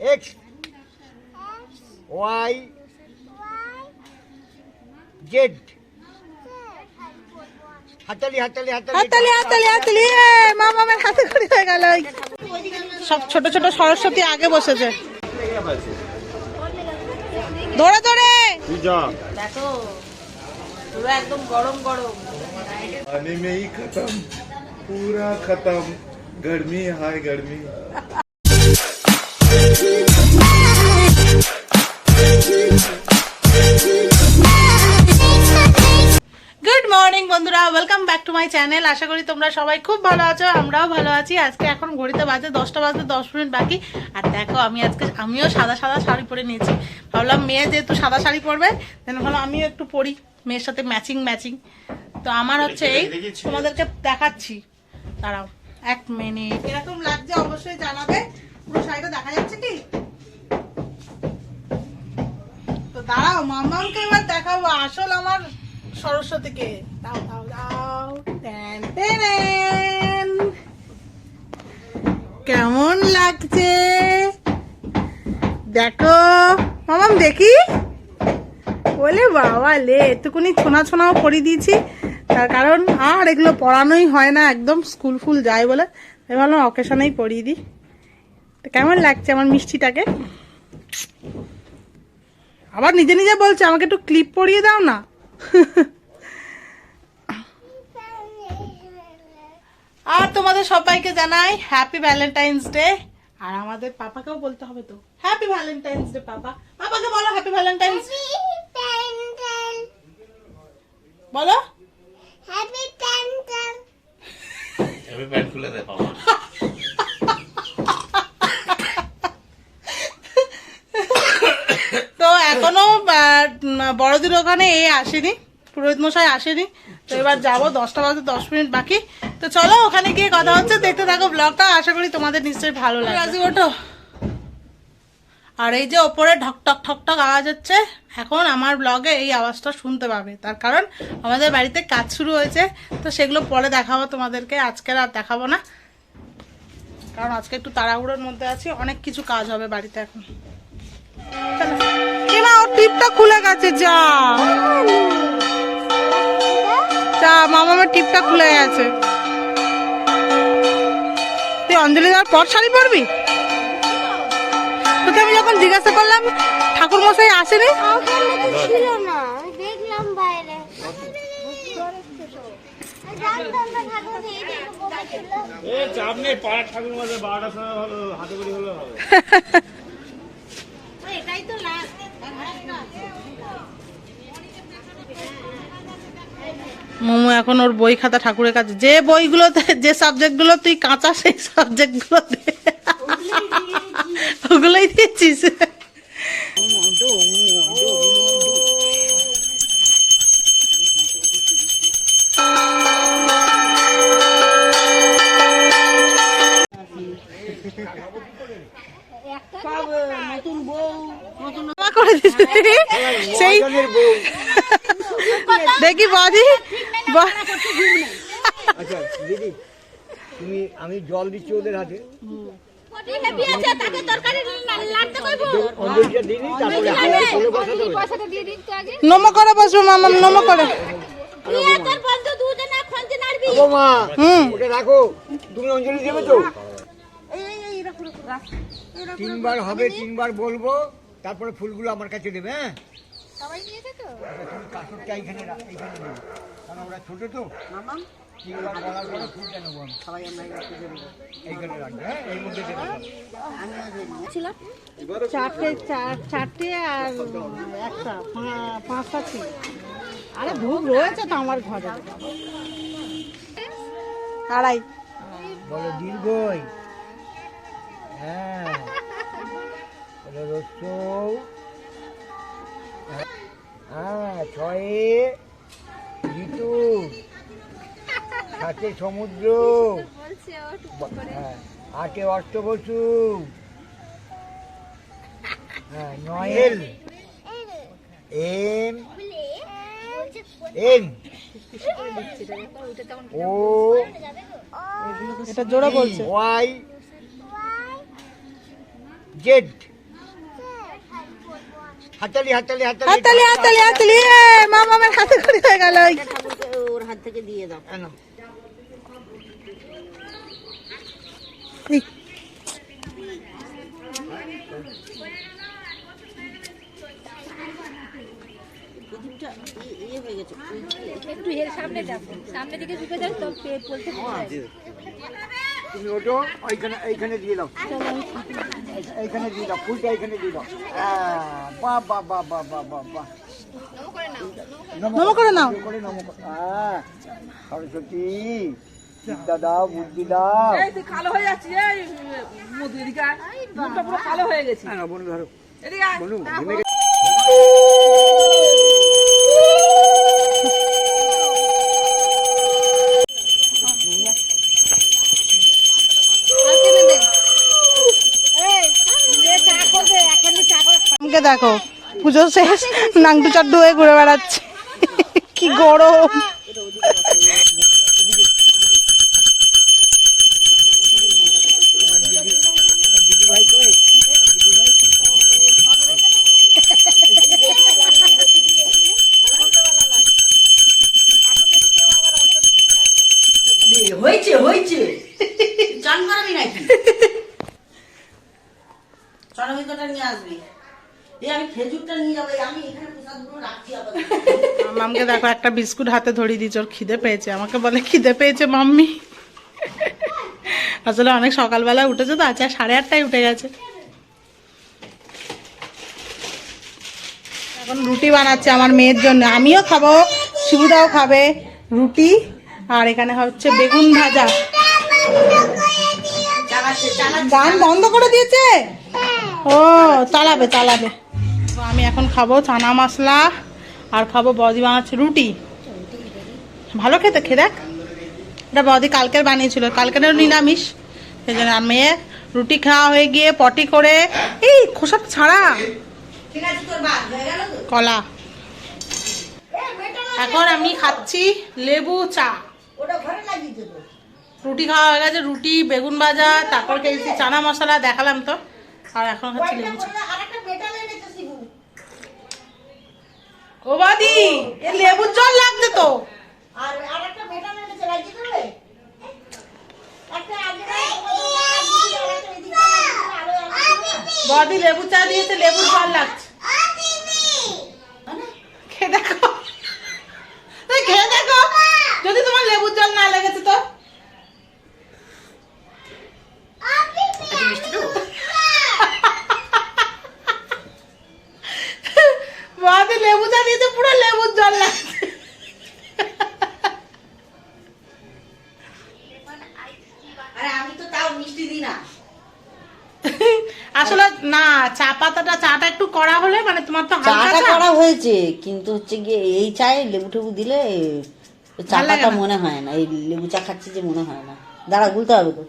X Y Z হাতালি হাতালি হাতালি হাতালি হাতালি মামা আমার হাতে করে হয়ে গেল। সব ছোট ছোট সরস্বতী আগে বসেছে। ধরে ধরে। তুই দেখো একদম গরম গরম। খতম পুরা খতম। গরমি হায় গরমি। Welcome back to my channel আশা করি তোমরা সবাই খুব ভালো আছো আমরাও ভালো আছি। আজকে এখন ঘড়িতে বাজে দশটা বাজতে দশ মিনিট বাকি। আর দেখো আমি আজকে আমিও সাদা সাদা শাড়ি পরে নিয়েছি। ভাবলাম মেয়ে যেহেতু সাদা শাড়ি পরবে দেন ভাবলাম আমিও একটু পরি মেয়ের সাথে ম্যাচিং ম্যাচিং তো আমার হচ্ছে এই তোমাদেরকে দেখাচ্ছি। দাঁড়াও এক মিনিট এরকম লাগছে অবশ্যই জানাবে। পুরো শাড়িটা দেখা যাচ্ছে কি? তো দাঁড়াও মামাকে এবার দেখাবো। আসল আমার সরস্বতীকে। দাও দাও দাও। কেমন লাগছে? দেখো, মামাম, দেখি। বলে বাবা লে এতটুকুনি ছোনা ছোনাও পরিয়ে দিয়েছি। তার কারণ আর এগুলো পড়ানোই হয় না, একদম স্কুল ফুল যায় বলে। আমি ভাবলাম অকেশনেই পরিয়ে দিই। তো কেমন লাগছে আমার মিষ্টিটাকে? আবার নিজে নিজে বলছে, আমাকে একটু ক্লিপ পরিয়ে দাও না। আর তোমাদের সবাইকে জানাই হ্যাপি ভ্যালেন্টাইন্স ডে আর আমাদের পাপাকেও বলতে হবে তো। হ্যাপি ভ্যালেন্টাইন্স ডে পাপা। পাপাকে বলো হ্যাপি ভ্যালেন্টাইন্স বলো। তো আহ, বড়দিন ওখানে এ আসেনি পুরোহিত মশাই আসেনি। তো এবার যাব দশটা বাজে দশ মিনিট বাকি। তো চলো ওখানে গিয়ে কথা হচ্ছে দেখতে থাকো ব্লগটা আশা করি তোমাদের নিশ্চয়ই ভালো লাগে রাজি ওঠো। আর এই যে ওপরে ঠক ঠক ঠক ঠক আওয়াজ হচ্ছে এখন আমার ব্লগে এই আওয়াজটা শুনতে পাবে। তার কারণ আমাদের বাড়িতে কাজ শুরু হয়েছে তো সেগুলো পরে দেখাবো তোমাদেরকে আজকে আর দেখাবো না। কারণ আজকে একটু তাড়াহুড়োর মধ্যে আছি অনেক কিছু কাজ হবে বাড়িতে এখন। কিনা ওর টিপটা খুলে গেছে যা। যা মামামের টিপটা খুলে গেছে। তুই অঞ্জলি দেওয়ার পর শাড়ি পরবি? তোকে আমি যখন জিজ্ঞাসা করলাম ঠাকুর মশাই আসেনি? চাপ নেই পাড়ার ঠাকুর মাঝে বারোটার সময় হলো হাতে করে হলো হবে এটাই তো লাস্ট মোমো এখন ওর বই খাতা ঠাকুরের কাছে যে বইগুলোতে যে সাবজেক্টগুলো তুই কাঁচা সেই সাবজেক্টগুলো দে ওগুলোই দিয়েছিস ক্ষমা করে দেখি বাদি আচ্ছা দিদি তুমি আমি জল দিচ্ছি ওদের হাতে। নমো করে বসবো মামা নমো করে। রাখো। তুমি অঞ্জলি দেবে তো? তিনবার হবে তিনবার বলব তারপরে ফুলগুলো আমার কাছে দেবে হ্যাঁ? সবাই নিয়েছে তো তুমি কাঁচরটা এইখানে এইখানে দেবে কারণ ওরা ছোট তো। হ্যাঁ? এই মধ্যে দেবে। চারটে চার চারটে আর একটা পা- পাঁচটা ছিল। আরে ভোগ রয়েছে তো আমার ঘরে। আড়াই। বলো দীর্ঘই হ্যাঁ। হ্যাঁ ছয়ে ঋতু। সাথে সমুদ্র। বলছে ও হ্যাঁ আটে অষ্টবসু। হ্যাঁ নয়েল এম। N O. এটা জোরে বলছে। ওয়াই। জেড। হাততালি হাততালি হাততালি। হাততালি হাততালি হাততালি। এ, মামা আমার হাতে করে হয়ে গেল। ওর হাত থেকে দিয়ে দাও। কেন? ইয়ে- হয়ে একটু এর সামনে যাও। সামনে দিকে ঝুঁকে যাও তো পেট বলতে তুমি ওটো ওইখানে এইখানে দিয়ে দাও। এইখানে দিয়ে দাও ফুলটা এইখানে দিয়ে দাও। হ্যাঁ, বাহ বাহ বাহ বাহ বাহ বাহ বাহ করে নাও। করে নম করে। হ্যাঁ, সরস্বতী বিদ্যা দাও বুদ্ধি দাও। এই তুই কালো হয়ে যাচ্ছিস এই মধু এদিকে মুখটা পুরো কালো হয়ে গেছে। হ্যাঁ, বনু ধরো। এদিকে আয়। বনু ঘেমে গেছে। আমাকে দেখো পুজো শেষ নাংটু চাড্ডু হয়ে ঘুরে বেড়াচ্ছে। কি গরম হয়েছে হয়েছে চান করাবি নাকি চরমিকটা নিয়ে আসবি এই আমি খেজুরটা নিয়ে যাব এই আমি এখানে প্রসাদগুলো রাখছি আবার মামকে দেখো একটা বিস্কুট হাতে ধরিয়ে দিয়েছে, ওর খিদে পেয়েছে। আমাকে বলে, খিদে পেয়েছে মাম্মি। আসলে অনেক সকালবেলা উঠেছে তো আচ্ছা সাড়ে আটটায় উঠে গেছে। এখন রুটি বানাচ্ছে আমার মেয়ের জন্য। আমিও খাব, শিবুদাও খাবে রুটি। আর এখানে হচ্ছে বেগুন ভাজা। গান বন্ধ করে দিয়েছে? ও চালাবে চালাবে আমি এখন খাব চানা মশলা। আর খাব বদি বানাচ্ছে রুটি। ভালো খেতে, খেয়ে দেখ। এটা বদি কালকের বানিয়েছিল, কালকেরও নিরামিষ। সেই জন্য মেয়ে রুটি খাওয়া হয়ে গিয়ে পটি করে, এই খোসা ছাড়া। কলা। এখন আমি খাচ্ছি লেবু চা। রুটি খাওয়া হয়ে গেছে, রুটি, বেগুন ভাজা, তারপর খেয়েছি চানা মশলা, দেখালাম তো। আর এখন খাচ্ছি লেবু চা আর একটা মেটাল এনেছে শিবু ও বাদি এ লেবুর জল লাগছে তো। আর আর একটা মেটাল এনেছে লাগিয়ে দেবে একটা বদি লেবু চা দিয়েছে লেবুর জল লাগছে। খেয়ে দেখো। খেয়ে দেখো। যদি তোমার লেবুর জল না লেগেছে তো। বদি লেবু চা দিয়েছে পুরো লেবুর জল লাগছে। আসলে না চা পাতাটা চাটা একটু করা হলে মানে তোমার তো চাটা চা। করা হয়েছে কিন্তু হচ্ছে গিয়ে এই চায়ে লেবু টেবু দিলে চা পাতা মনে হয় না এই লেবু চা খাচ্ছি যে মনে হয় না। দাঁড়া গুলতে হবে তো।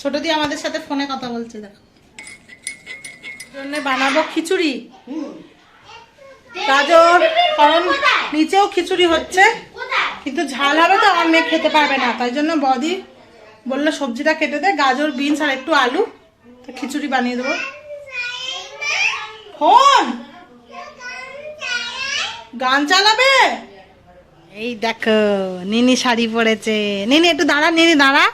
ছোট দিয়ে আমাদের সাথে ফোনে কথা বলছে দেখো। জন্য বানাবো খিচুড়ি। গাজর কারণ নিচেও খিচুড়ি হচ্ছে। কিন্তু ঝাল হবে তো আমার মেয়ে খেতে পারবে না। তাই জন্য বদি বলল সবজিটা কেটে দে গাজর বিনস আর একটু আলু। তো খিচুড়ি বানিয়ে দেবো। ফোন! গান চালাবে? এই দেখো নিনি শাড়ি পরেছে। নিনি একটু দাঁড়া নিনি দাঁড়া।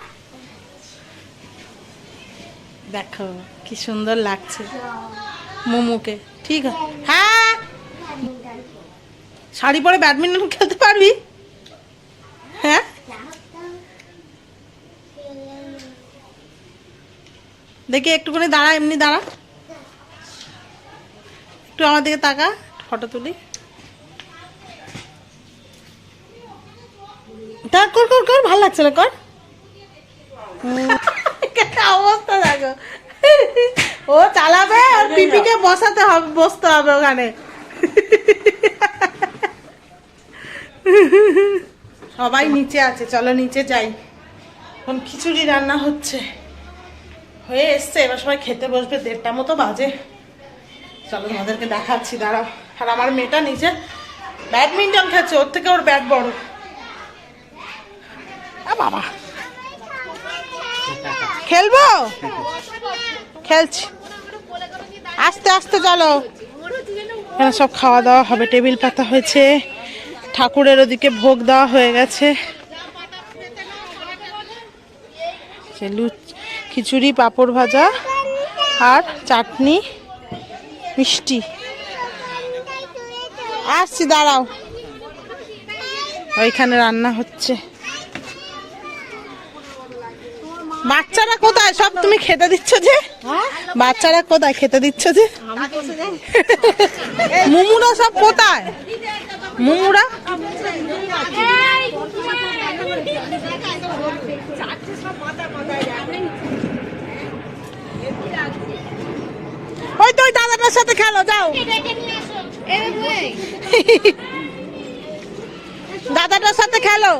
দেখো। কি সুন্দর লাগছে। মোমোকে ঠিক আছে। হ্যাঁ! শাড়ি পরে ব্যাডমিন্টন খেলতে পারবি? হ্যাঁ? দেখি একটুখানি দাঁড়া এমনি দাঁড়া। একটু আমার দিকে তাকা ফটো তুলি। তা কর কর কর ভালো লাগছে না কর। অবস্থা দেখো। ও চালাবে আর পিপিকে বসাতে হবে বসতে হবে ওখানে। সবাই নিচে আছে চলো নিচে যাই। এখন খিচুড়ি রান্না হচ্ছে। হয়ে এসছে এবার সবাই খেতে বসবে দেড়টা মতো বাজে। চলো তোমাদেরকে দেখাচ্ছি দাঁড়াও। আর আমার মেয়েটা নিচে ব্যাডমিন্টন খেলছে ওর থেকে ওর ব্যাট বড়। বাবা। খেলব? খেলছি। আস্তে আস্তে চলো। এখানে সব খাওয়া দাওয়া হবে। টেবিল পাতা হয়েছে। ঠাকুরের ওদিকে ভোগ দেওয়া হয়ে গেছে। খিচুড়ি, পাঁপড় ভাজা আর চাটনি, মিষ্টি। আসছি, দাঁড়াও। ওইখানে রান্না হচ্ছে। বাচ্চারা সব তুমি খেতে দিচ্ছ যে? বাচ্চারা কোথায় খেতে দিচ্ছ যে? মুমুরা সব কোথায়? মুমুরা? ওই তো ওই দাদাটার সাথে খেলো যাও। দাদাটার সাথে খেলো।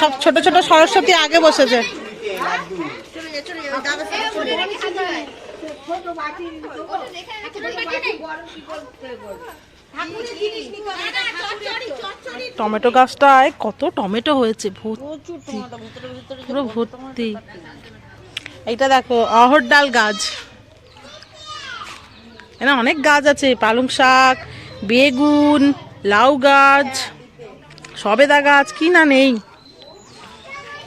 সব ছোট ছোট সরস্বতী আগে বসেছে। টমেটো গাছটায় কত টমেটো হয়েছে, ভর্তি, পুরো ভর্তি। এইটা দেখো, অহর ডাল গাছ। এখানে অনেক গাছ আছে, পালং শাক, বেগুন, লাউ গাছ, সবেদা গাছ, কি না নেই।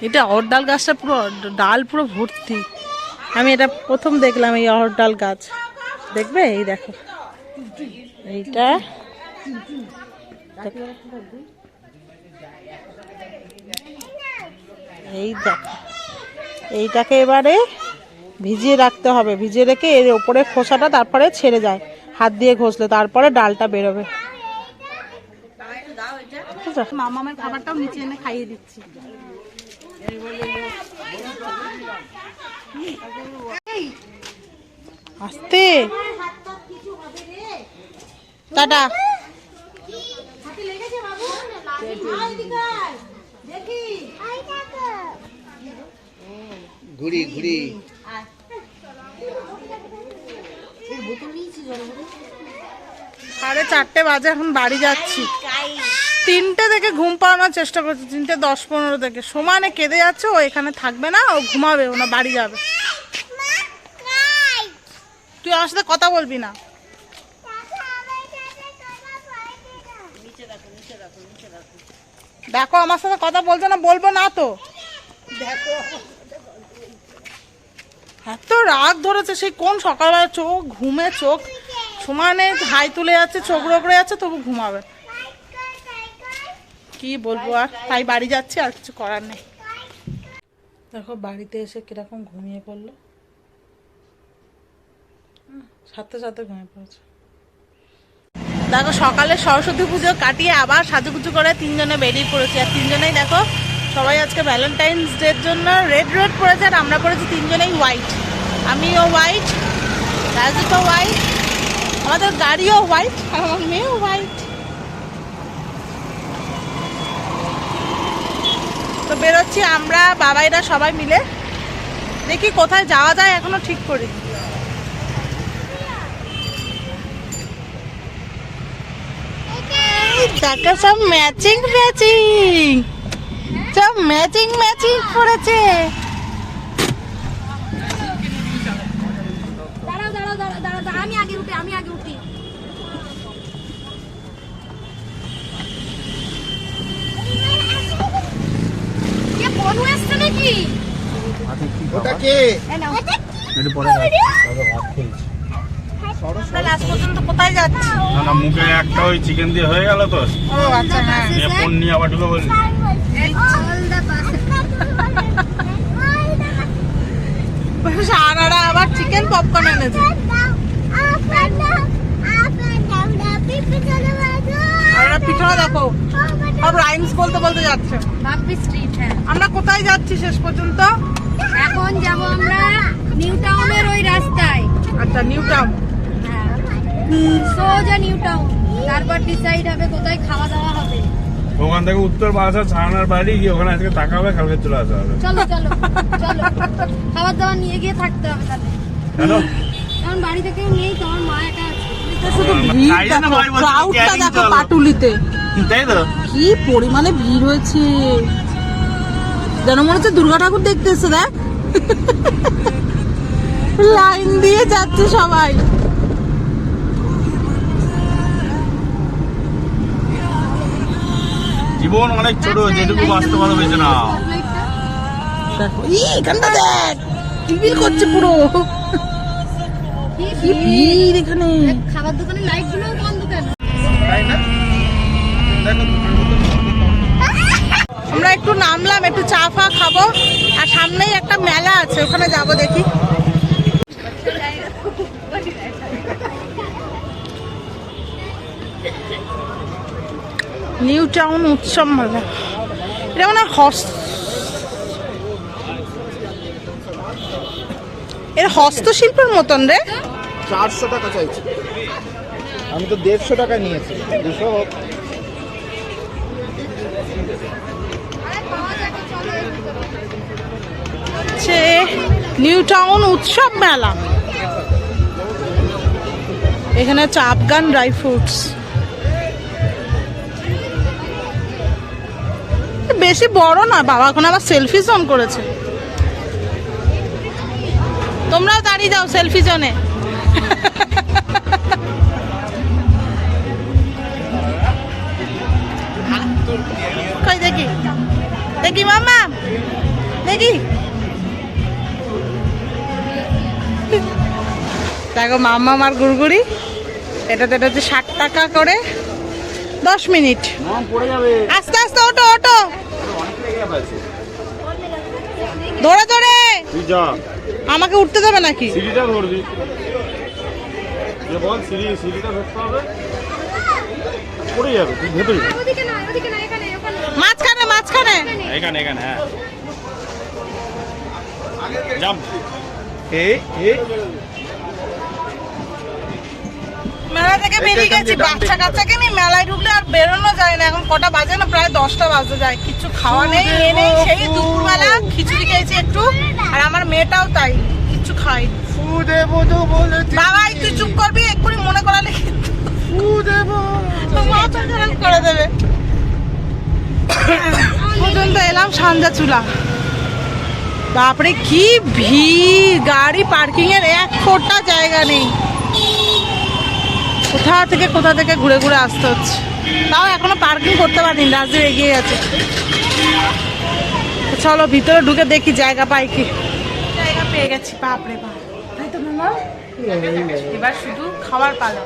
এটা অহর ডাল গাছটা পুরো ডাল পুরো ভর্তি। আমি এটা প্রথম দেখলাম এই অহর ডাল গাছ। দেখবে? এই দেখো। এইটা এই দেখো। এইটাকে এবারে ভিজিয়ে রাখতে হবে। ভিজিয়ে রেখে এর ওপরে খোসাটা তারপরে ছেড়ে যায়। হাত দিয়ে ঘষলে তারপরে ডালটা বেরোবে। মামামের খাবারটাও নিচে এনে খাইয়ে দিচ্ছি। আস্তে। টাটা। ঘুরি ঘুরি। সাড়ে চারটে বাজে এখন বাড়ি যাচ্ছি। তিনটে থেকে ঘুম পাওয়ানোর চেষ্টা করছি, তিনটে দশ পনেরো থেকে। সমানে কেঁদে যাচ্ছে, ও এখানে থাকবে না, ও ঘুমাবে, ও না বাড়ি যাবে। তুই আমার সাথে কথা বলবি না। দেখো, আমার সাথে কথা বলছে না, বলব না তো। এত রাগ ধরেছে, সেই কোন সকালবেলা চোখ ঘুমে চোখ সমানে হাই তুলে যাচ্ছে, চোখ রোগড়ে যাচ্ছে, তবু ঘুমাবে। কি বলব আর? তাই বাড়ি যাচ্ছি, আর কিছু করার নেই। দেখো, বাড়িতে এসে কীরকম ঘুমিয়ে পড়ল। সাথে সাথে ঘুমিয়ে পড়েছে। দেখো, সকালে সরস্বতী পুজো কাটিয়ে আবার সাজুগুজু করে তিনজনে বেরিয়ে পড়েছি। আর তিনজনেই দেখো, সবাই আজকে ভ্যালেন্টাইন্স ডের জন্য রেড রেড পরেছে, আর আমরা পরেছি তিনজনেই হোয়াইট আমিও হোয়াইট রাজুকও হোয়াইট আমাদের গাড়িও হোয়াইট আমার মেয়েও হোয়াইট বেরোচ্ছি, আমরা বাবাইরা সবাই মিলে। দেখি কোথায় যাওয়া যায়, এখনও ঠিক করি। দেখো সব ম্যাচিং ম্যাচিং সব ম্যাচিং ম্যাচিং করেছে। দাঁড়াও দাঁড়াও দাঁড়াও দাঁড়াও, আমি আগে উঠি, আমি আগে উঠি। বনু এসছে নাকি ওটা কে লাস্ট পর্যন্ত কোথায় যাচ্ছি না না মুখে একটা ওই চিকেন দিয়ে হয়ে গেল তো আচ্ছা হ্যাঁ ফোন নিয়ে আবার ঢুকে বললি সারারা আবার চিকেন পপকর্ন এনেছে আর দেখো। সব রাইমস বলতে বলতে যাচ্ছে। বাপ্পি স্ট্রিট হ্যাঁ আমরা কোথায় যাচ্ছি শেষ পর্যন্ত? এখন যাব আমরা নিউ টাউনের ওই রাস্তায়। আচ্ছা নিউ টাউন হ্যাঁ। সোজা নিউ টাউন তারপর ডিসাইড হবে কোথায় খাওয়া দাওয়া হবে। ওখান থেকে উত্তর বাসা ছাড়ানোর বাড়ি গিয়ে ওখানে আজকে টাকা হবে কালকে চলে আসা হবে। চলো চলো চলো। খাবার দাবার নিয়ে গিয়ে থাকতে হবে তাহলে। কেন? কারণ বাড়িতে কেউ নেই তো আমার মা একা আছে শুধু ভিড় দেখো ক্রাউডটা দেখো পাটুলিতে। তাই তো? কি পরিমাণে ভিড় হয়েছে। যেন মনে হচ্ছে দুর্গা ঠাকুর দেখতে এসছে দেখ। লাইন দিয়ে যাচ্ছে সবাই। জীবন অনেক ছোট যেটুকু পারো বেঁচে না। দেখো এখানটা দেখ টিভিল করছে পুরো। কি ভিড় এখানে? খাবার দোকানের লাইটগুলো বন্ধ কেন? আমরা একটু নামলাম একটু চা ফা খাব আর সামনেই একটা মেলা আছে ওখানে যাব দেখি। নিউ টাউন উৎসব মেলা। এটা মানে হস এর হস্তশিল্পের মতন রে। চারশো টাকা চাইছি। আমি তো দেড়শো টাকা নিয়েছি। দুশো হচ্ছে নিউ টাউন উৎসব মেলা। এখানে হচ্ছে আফগান ড্রাই ফ্রুটস। বেশি বড় না, বাবা এখন আবার সেলফি জোন করেছে। তোমরাও দাঁড়িয়ে যাও সেলফি জোনে। কই দেখি। দেখি মামা। দেখি। দেখো মাম্মা আমার গুড়গুড়ি এটাতে এটা হচ্ছে ষাট টাকা করে। দশ মিনিট। আস্তে আস্তে ওটো ওটো ধরে ধরে। আমাকে উঠতে দেবে নাকি? সিঁড়িটা ধরবি। বল সিঁড়ি সিঁড়িটা ধরতে হবে। পড়ে যাবে তুই ভেতরে মাঝখানে মাঝখানে। এখানে এখানে হ্যাঁ। জাম্প। ए ए মেলা থেকে বেরিয়ে গেছি বাচ্চা কাচ্চাকে নিয়ে মেলায় ঢুকলে আর বেরোনো যায় না। এখন কটা বাজে না? প্রায় দশটা বাজতে যায়। কিছু খাওয়া নেই এ নেই সেই দুপুরবেলা খিচুড়ি খেয়েছি একটু। আর আমার মেয়েটাও তাই। খাই। ফুদে বধু বলে বাবা তুই চুপ করবি? এক্ষুনি মনে করালে কিন্তু মাথা খারাপ করে দেবে। পর্যন্ত এলাম সাঞ্জা চুলা বাপরে, কি ভিড়! গাড়ি পার্কিং এর এক ফোটা জায়গা নেই। কোথা থেকে কোথা থেকে ঘুরে ঘুরে আসতে হচ্ছে। তাও এখনও পার্কিং করতে পারিনি রাজদীপ এগিয়ে গেছে। চলো, ভিতরে ঢুকে দেখি জায়গা পাই কি। পেয়ে গেছি বাপরে বাপ। তাই তো মামা? এবার শুধু খাবার পালো।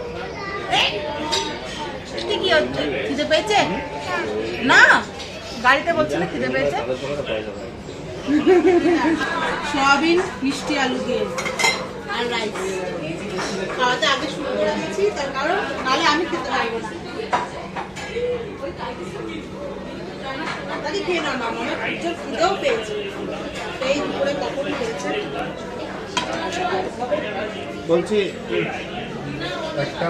কি কি হচ্ছে? খিদে পেয়েছে? না? গাড়িতে বলছে না খিদে পেয়েছে? সয়াবিন মিষ্টি আলু দিয়ে। আর রাইস খাওয়াতে আগে শুরু করে দিয়েছি তার কারণ নাহলে আমি খেতে পারব না। তাড়াতাড়ি খেয়ে নাও না মনে পেয়েছে। এই দুপুরে কখন খেয়েছে? বলছি একটা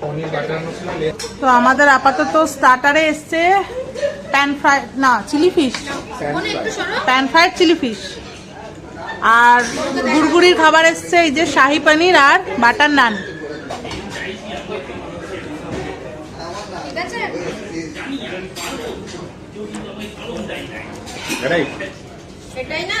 পনির বাটার মশলা তো আমাদের আপাতত স্টার্টারে এসছে প্যান ফ্রাই না chilli fish pan fried chilli fish আর গুড়গুড়ির খাবার এসছে এই যে শাহি পনির আর বাটার নান। ঠিক আছে? এটাই। এটাই না?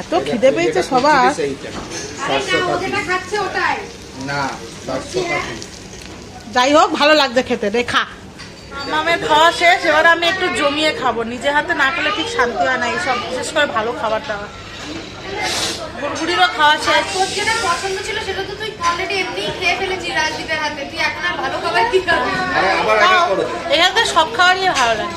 এত খিদে পেয়েছে সবার। যাই হোক ভালো লাগছে খেতে। রেখা মামের খাওয়া শেষ এবার আমি একটু জমিয়ে খাব। নিজে হাতে না খেলে ঠিক শান্তি হয় না এইসব বিশেষ করে ভালো খাবার দাবার খাওয়া শেষ। তোর যেটা পছন্দ ছিল সেটা তো তুই অলরেডি খেয়ে রাজদীপের হাতে। তুই এখন আর ভালো খাবার কি খাবি? এখানকার সব খাবারই ভালো লাগে।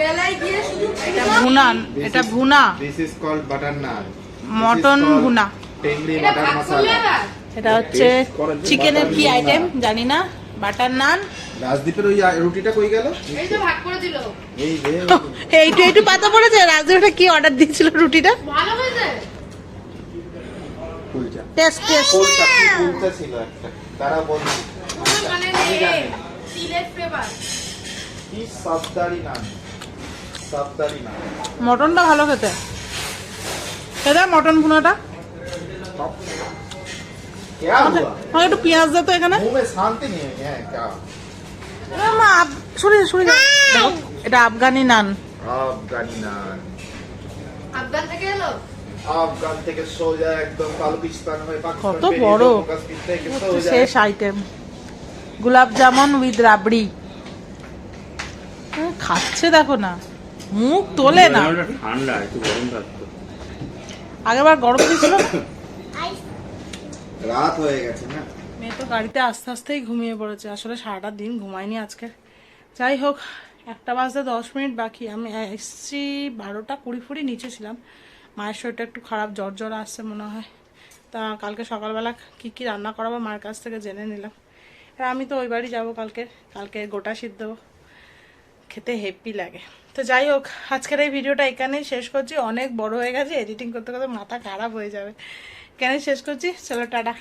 এটা ভুনা? এটা bhuna. This is called butter naan mutton bhuna. Tangri butter মশলা এটা হচ্ছে চিকেনের কি আইটেম জানি না। বাটার নান রাজদীপের ওই রুটিটা কই গেল? এই যে ভাগ করে দিল। এই রে এইটু একটু পাতা পড়েছে। রাজুটা কি অর্ডার দিয়েছিল রুটিটা? কুলচা। টেস্ট টেস্ট কুলচা কুলচা ছিল একটা। তারা বন্ধু কি সাবদারি নান সাবদারি নান মটনটা ভালো খেতে। খেতে মটন ভুনাটা হ্যাঁ? একটু পেঁয়াজ দে তো এখানে। এটা আফগানি নান। আফগানি নান। আফগান থেকে কত বড়। শেষ আইটেম গোলাপ জামুন উইথ রাবড়ি। খাচ্ছে দেখো না। মুখ তোলে না। ঠান্ডা একটু গরম থাকতো আগেবার গরম দিয়েছিল রাত হয়ে গেছে না? মেয়ে তো গাড়িতে আস্তে আস্তেই ঘুমিয়ে পড়েছে। আসলে সারাটা দিন ঘুমায়নি আজকে যাই হোক একটা বাজতে দশ মিনিট বাকি। আমি এসছি বারোটা কুড়ি ফুড়ি নিচে ছিলাম। মায়ের শরীরটা একটু খারাপ জ্বর জ্বর আসছে মনে হয়। তা কালকে সকালবেলা কি কি রান্না করাবো মায়ের কাছ থেকে জেনে নিলাম। আর আমি তো ওই বাড়ি যাব কালকে। কালকে গোটা সিদ্ধ খেতে হেপি লাগে। তো যাই হোক, আজকের এই ভিডিওটা এখানেই শেষ করছি। অনেক বড় হয়ে গেছে এডিটিং করতে করতে মাথা খারাপ হয়ে যাবে। কেন শেষ করছি। চলো, টাটা।